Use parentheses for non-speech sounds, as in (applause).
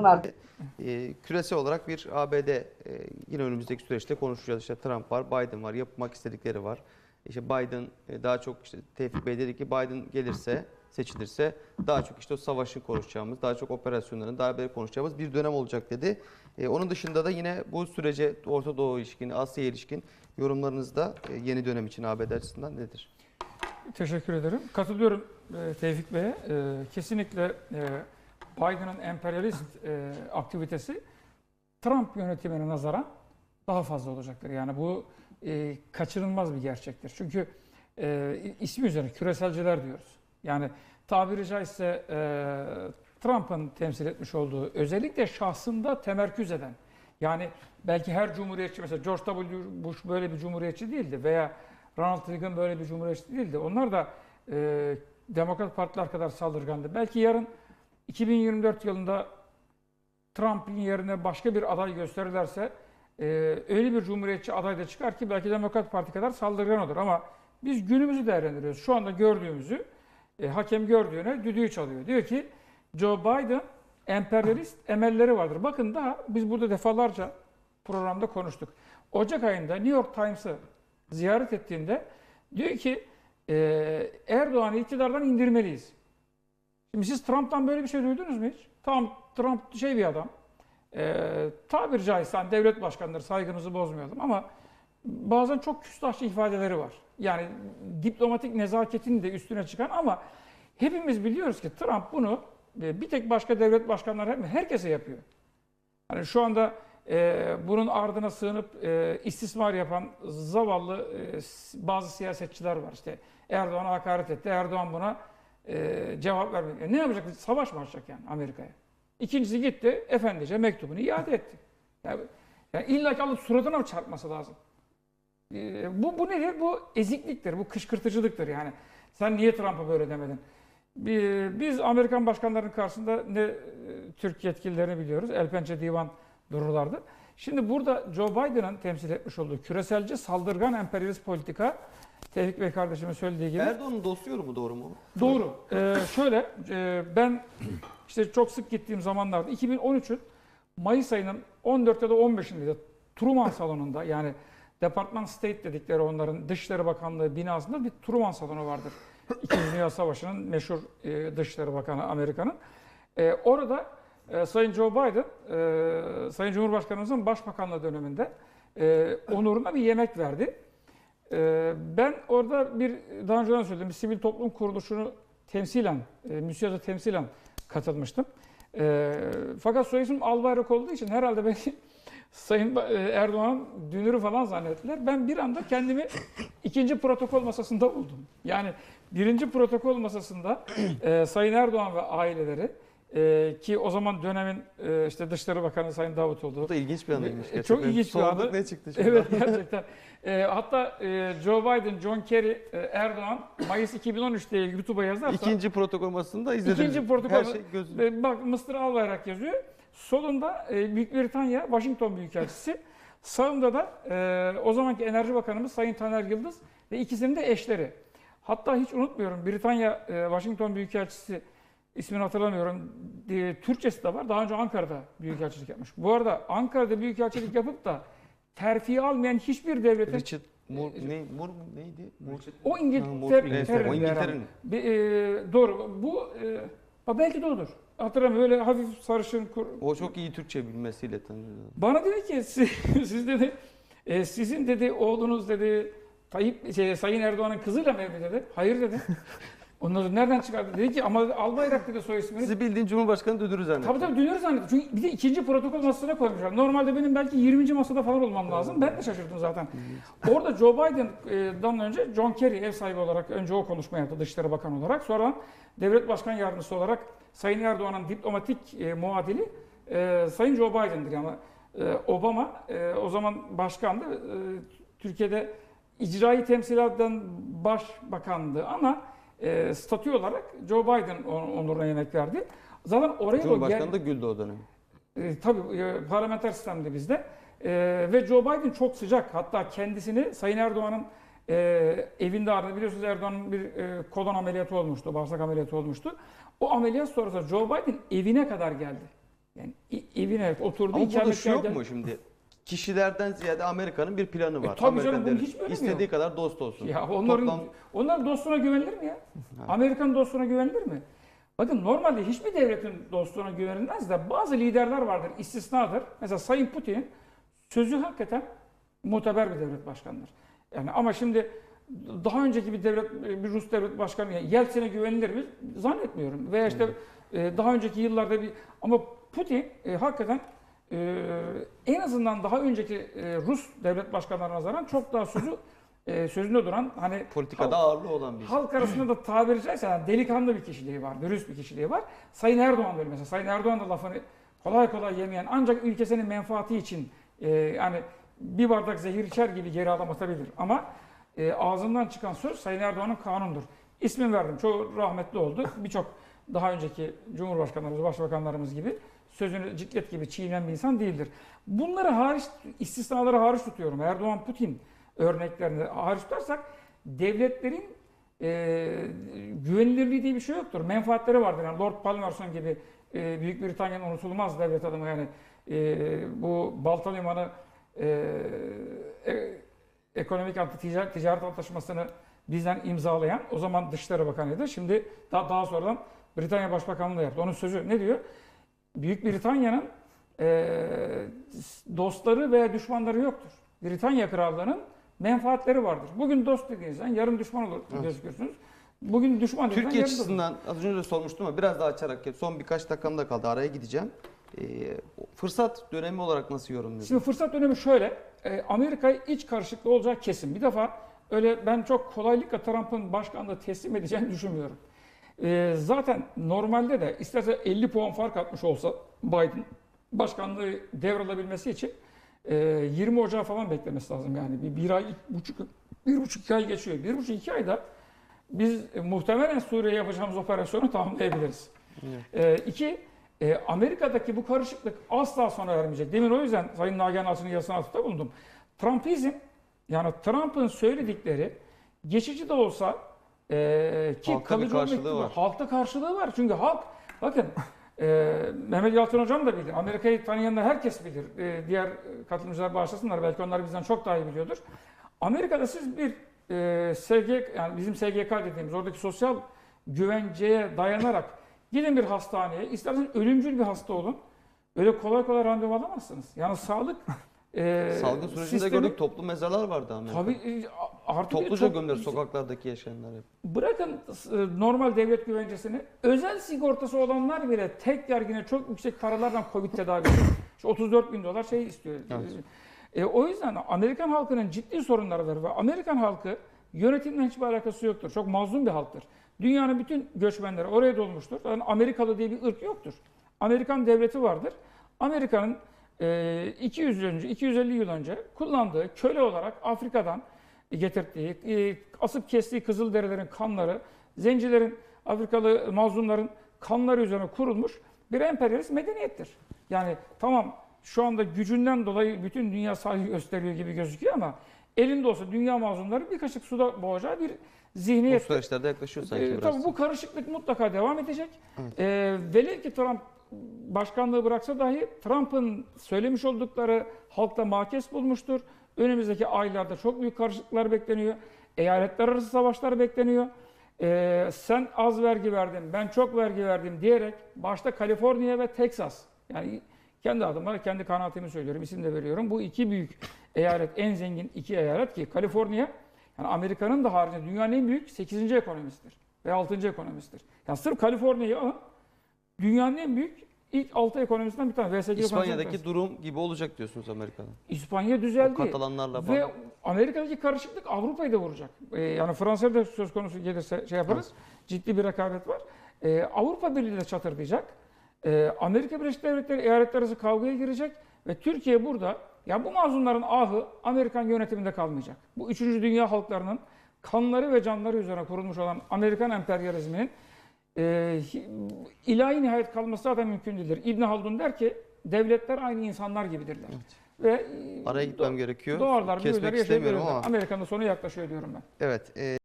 Sorun artık. E, küresel olarak bir ABD e, yine önümüzdeki süreçte konuşacağız. İşte Trump var, Biden var, yapmak istedikleri var. İşte Biden e, daha çok işte Tevfik Bey dedi ki Biden gelirse seçilirse daha çok işte o savaşın konuşacağımız, daha çok operasyonların, darbeleri konuşacağımız bir dönem olacak dedi. E, onun dışında da yine bu sürece Orta Doğu ilişkin, Asya ilişkin yorumlarınızda e, yeni dönem için ABD açısından nedir? Teşekkür ederim. Katılıyorum e, Tevfik Bey'e. E, kesinlikle e, Biden'ın emperyalist e, aktivitesi Trump yönetimine nazaran daha fazla olacaktır. Yani bu e, kaçınılmaz bir gerçektir. Çünkü e, ismi üzerine küreselciler diyoruz. Yani tabiri caizse e, Trump'ın temsil etmiş olduğu özellikle şahsında temerküz eden yani belki her cumhuriyetçi mesela George W. Bush böyle bir cumhuriyetçi değildi veya Ronald Reagan böyle bir cumhuriyetçi değildi. Onlar da e, Demokrat Partiler kadar saldırgandı. Belki yarın 2024 yılında Trump'ın yerine başka bir aday gösterirlerse e, öyle bir cumhuriyetçi aday da çıkar ki belki Demokrat Parti kadar saldırgan olur. Ama biz günümüzü değerlendiriyoruz. Şu anda gördüğümüzü e, hakem gördüğüne düdüğü çalıyor. Diyor ki Joe Biden emperyalist emelleri vardır. Bakın daha biz burada defalarca programda konuştuk. Ocak ayında New York Times'ı ziyaret ettiğinde diyor ki e, Erdoğan'ı iktidardan indirmeliyiz. Şimdi siz Trump'tan böyle bir şey duydunuz mu hiç? Tamam Trump şey bir adam. E, tabiri caizse hani devlet başkanları saygınızı bozmayalım ama bazen çok küstahçı ifadeleri var. Yani diplomatik nezaketin de üstüne çıkan ama hepimiz biliyoruz ki Trump bunu e, bir tek başka devlet başkanları herkese yapıyor. Hani şu anda e, bunun ardına sığınıp e, istismar yapan zavallı e, bazı siyasetçiler var. İşte Erdoğan'a hakaret etti, Erdoğan buna e, cevap vermedi. E, ne yapacak? Savaş mı açacak yani Amerika'ya? İkincisi gitti, efendice mektubunu iade etti. Yani, yani illa ki alıp suratına mı çarpması lazım? E, bu, bu nedir? Bu ezikliktir, bu kışkırtıcılıktır yani. Sen niye Trump'a böyle demedin? Bi- Biz Amerikan başkanlarının karşısında ne e, Türk yetkililerini biliyoruz. El pençe divan dururlardı. Şimdi burada Joe Biden'ın temsil etmiş olduğu küreselci saldırgan emperyalist politika Tevfik Bey kardeşimin söylediği gibi Erdoğan'ın dost yorumu doğru mu? Doğru. Ee, şöyle, e, ben işte çok sık gittiğim zamanlarda 2013'ün Mayıs ayının 14 ya da 15'inde Truman Salonu'nda yani Department State dedikleri onların Dışişleri Bakanlığı binasında bir Truman Salonu vardır. İkinci Dünya Savaşı'nın meşhur e, Dışişleri Bakanı Amerika'nın. E, orada e, Sayın Joe Biden, e, Sayın Cumhurbaşkanımızın Başbakanlığı döneminde e, onuruna bir yemek verdi. Ee, Ben orada bir daha önceden söyledim bir sivil toplum kuruluşunu temsilen, e, müsiyada temsilen katılmıştım. Ee, Fakat soy ismim Albayrak olduğu için herhalde beni (laughs) Sayın e, Erdoğan'ın dünürü falan zannettiler. Ben bir anda kendimi (laughs) ikinci protokol masasında buldum. Yani birinci protokol masasında e, Sayın Erdoğan ve aileleri e, ki o zaman dönemin e, işte Dışişleri Bakanı Sayın Davutoğlu, Bu da ilginç bir anıymış. E, gerçekten. çok ilginç bir anı. ne çıktı şimdi? Evet (laughs) gerçekten. Ee, hatta e, Joe Biden, John Kerry, e, Erdoğan Mayıs 2013 diye YouTube'a yazarsa İkinci protokol masasında izledim. İkinci protokol- Her şey gözüm. e, bak Mr. Albayrak yazıyor. Solunda e, Büyük Britanya Washington Büyükelçisi. Sağında da e, o zamanki Enerji Bakanımız Sayın Taner Yıldız ve ikisinin de eşleri. Hatta hiç unutmuyorum Britanya e, Washington Büyükelçisi ismini hatırlamıyorum. E, Türkçesi de var. Daha önce Ankara'da büyükelçilik yapmış. Bu arada Ankara'da büyükelçilik yapıp da terfi almayan hiçbir devlete Richard Moore, ne, Moore mu? neydi? Moore. o İngiltere, neyse, İngiltere'nin e, doğru. Bu e, belki de odur. Hatırlamıyorum. Öyle hafif sarışın. kur- O çok iyi Türkçe bilmesiyle tanınıyor. Bana dedi ki siz, (laughs) siz dedi e, sizin dedi oğlunuz dedi Tayyip şey, Sayın Erdoğan'ın kızıyla mı evli dedi. Hayır dedi. Sonra nereden çıkardı? Dedi ki ama Albayrak dedi soy ismini. Sizi bildiğin Cumhurbaşkanı dödürü zannettim. Tabii tabii dünür zannettim. Çünkü bir de ikinci protokol masasına koymuşlar. Normalde benim belki 20. masada falan olmam lazım. Ben de şaşırdım zaten. Orada Joe Biden'dan önce John Kerry ev sahibi olarak önce o konuşma yaptı Dışişleri Bakanı olarak. Sonra devlet başkan yardımcısı olarak Sayın Erdoğan'ın diplomatik e, muadili e, Sayın Joe Biden'dir. Yani e, Obama e, o zaman başkandı. E, Türkiye'de icraî temsilattan başbakandı ama e, statü olarak Joe Biden on- onuruna yemek verdi. Zaten oraya da Cumhurbaşkanı da güldü o dönem. e, tabii e, parlamenter sistemde bizde. E, ve Joe Biden çok sıcak. Hatta kendisini Sayın Erdoğan'ın e, evinde aradı. Biliyorsunuz Erdoğan'ın bir e, kolon ameliyatı olmuştu, bağırsak ameliyatı olmuştu. O ameliyat sonrası Joe Biden evine kadar geldi. Yani evine oturdu. Ama burada şu ikametgah yok gel- mu şimdi? Kişilerden ziyade Amerika'nın bir planı var. E, tabii canım, devleti hiçbir önemi istediği yok. kadar dost olsun. Ya onların Toplam- onların dostluğuna güvenilir mi ya? Amerikan dostluğuna güvenilir mi? Bakın normalde hiçbir devletin dostluğuna güvenilmez de bazı liderler vardır, istisnadır. Mesela Sayın Putin'in sözü hakikaten muteber bir devlet başkanıdır. Yani ama şimdi daha önceki bir devlet, bir Rus devlet başkanı yani Yeltsin'e güvenilir mi? Zannetmiyorum. Veya işte e, daha önceki yıllarda bir ama Putin e, hakikaten e, en azından daha önceki e, Rus devlet başkanlarına nazaran çok daha sözü e, sözünde duran hani Politikada ağırlığı olan bir. Halk arasında da tabiri caizse yani delikanlı bir kişiliği var, dürüst bir kişiliği var. Sayın Erdoğan böyle mesela. Sayın Erdoğan da lafını kolay kolay yemeyen ancak ülkesinin menfaati için e, yani bir bardak zehir içer gibi geri adım atabilir. Ama e, ağzından çıkan söz Sayın Erdoğan'ın kanundur. İsmin verdim. Çoğu rahmetli oldu. Birçok daha önceki Cumhurbaşkanlarımız, Başbakanlarımız gibi sözünü ciklet gibi çiğnen bir insan değildir. Bunları hariç, istisnaları hariç tutuyorum. Erdoğan, Putin örneklerini hariç tutarsak devletlerin e, güvenilirliği diye bir şey yoktur. Menfaatleri vardır. Yani Lord Palmerston gibi e, Büyük Britanya'nın unutulmaz devlet adamı yani e, bu Balta Limanı e, e, ekonomik anti ticaret, ticaret antlaşmasını bizden imzalayan o zaman Dışişleri Bakanı'ydı. Şimdi daha, daha sonradan Britanya Başbakanlığı yaptı. Onun sözü ne diyor? Büyük Britanya'nın e, dostları veya düşmanları yoktur. Britanya Krallığı'nın menfaatleri vardır. Bugün dost dediğinizden yarın düşman olur Evet. gözükürsünüz. Bugün düşman Türkiye açısından az önce de sormuştum ama biraz daha açarak son birkaç dakikamda kaldı araya gideceğim. Ee, fırsat dönemi olarak nasıl yorumluyorsunuz? Şimdi fırsat dönemi şöyle. E, Amerika iç karışıklığı olacak kesin. Bir defa öyle ben çok kolaylıkla Trump'ın başkanlığı teslim edeceğini düşünmüyorum. E, zaten normalde de isterse 50 puan fark atmış olsa Biden başkanlığı devralabilmesi için e, 20 Ocağı falan beklemesi lazım yani. Bir, bir ay, buçuk, bir buçuk iki ay geçiyor. Bir buçuk iki ayda biz e, muhtemelen Suriye'ye yapacağımız operasyonu tamamlayabiliriz. E, iki, e, Amerika'daki bu karışıklık asla sona ermeyecek. Demin o yüzden Sayın Nagihan Alçı'nın yazısına atıfta bulundum. Trumpizm, yani Trump'ın söyledikleri geçici de olsa e, ki Halkta bir kalıcı olma karşılığı var. Halkta karşılığı var. Çünkü halk, bakın e, Mehmet Yalçın Hocam da bilir. Amerika'yı tanıyanlar herkes bilir. E, diğer katılımcılar bağışlasınlar. Belki onlar bizden çok daha iyi biliyordur. Amerika'da siz bir e, SG, yani bizim SGK dediğimiz oradaki sosyal güvenceye dayanarak gidin bir hastaneye, isterseniz ölümcül bir hasta olun. Öyle kolay kolay randevu alamazsınız. Yani sağlık e, Salgın sürecinde sistemi- gördük toplu mezarlar vardı Amerika'da. Tabii e, artık Topluca çok- gömüler sokaklardaki yaşayanlar hep. Bırakın e, normal devlet güvencesini, özel sigortası olanlar bile tek yergine çok yüksek paralarla Covid tedavi ediyor. Şu 34 bin dolar şey istiyor. Evet. E, o yüzden Amerikan halkının ciddi sorunları var ve Amerikan halkı yönetimle hiçbir alakası yoktur. Çok mazlum bir halktır. Dünyanın bütün göçmenleri oraya dolmuştur. Yani Amerikalı diye bir ırk yoktur. Amerikan devleti vardır. Amerika'nın e, 200 yıl önce, 250 yıl önce kullandığı köle olarak Afrika'dan getirdiği, e, asıp kestiği Kızılderililerin kanları, zencilerin, Afrikalı mazlumların kanları üzerine kurulmuş bir emperyalist medeniyettir. Yani tamam şu anda gücünden dolayı bütün dünya saygı gösteriyor gibi gözüküyor ama elinde olsa dünya mazlumları bir kaşık suda boğacağı bir Bu zihniyet. süreçlerde yaklaşıyor sanki Ee, biraz. tabii bu karışıklık mutlaka devam edecek. Evet. Ee, velev ki Trump başkanlığı bıraksa dahi Trump'ın söylemiş oldukları halkta makes bulmuştur. Önümüzdeki aylarda çok büyük karışıklıklar bekleniyor. Eyaletler arası savaşlar bekleniyor. Ee, sen az vergi verdin, ben çok vergi verdim diyerek başta Kaliforniya ve Texas yani kendi adıma kendi kanaatimi söylüyorum, isim de veriyorum. Bu iki büyük eyalet, en zengin iki eyalet ki Kaliforniya yani Amerika'nın da haricinde dünyanın en büyük 8. ekonomisidir ve 6. ekonomisidir. Yani sırf Kaliforniya'yı alın, dünyanın en büyük ilk 6 ekonomisinden bir tane. V8 İspanya'daki durum gibi olacak diyorsunuz Amerika'da. İspanya O düzeldi. Katalanlarla Ve falan. Amerika'daki karışıklık Avrupa'yı da vuracak. Ee, yani Fransa'da da söz konusu gelirse şey yaparız. Ciddi bir rekabet var. Ee, Avrupa Birliği de çatırdayacak. Ee, Amerika Birleşik Devletleri eyaletler arası kavgaya girecek ve Türkiye burada ya bu mazlumların ahı Amerikan yönetiminde kalmayacak. Bu üçüncü dünya halklarının kanları ve canları üzerine kurulmuş olan Amerikan emperyalizminin e, hi- ilahi nihayet kalması zaten mümkün değildir. İbn Haldun der ki devletler aynı insanlar gibidirler. Ve e, Araya gitmem gerekiyor. Doğarlar, Kesmek büyüler, istemiyorum ama. Amerika'nın sonu yaklaşıyor diyorum ben. Evet. e,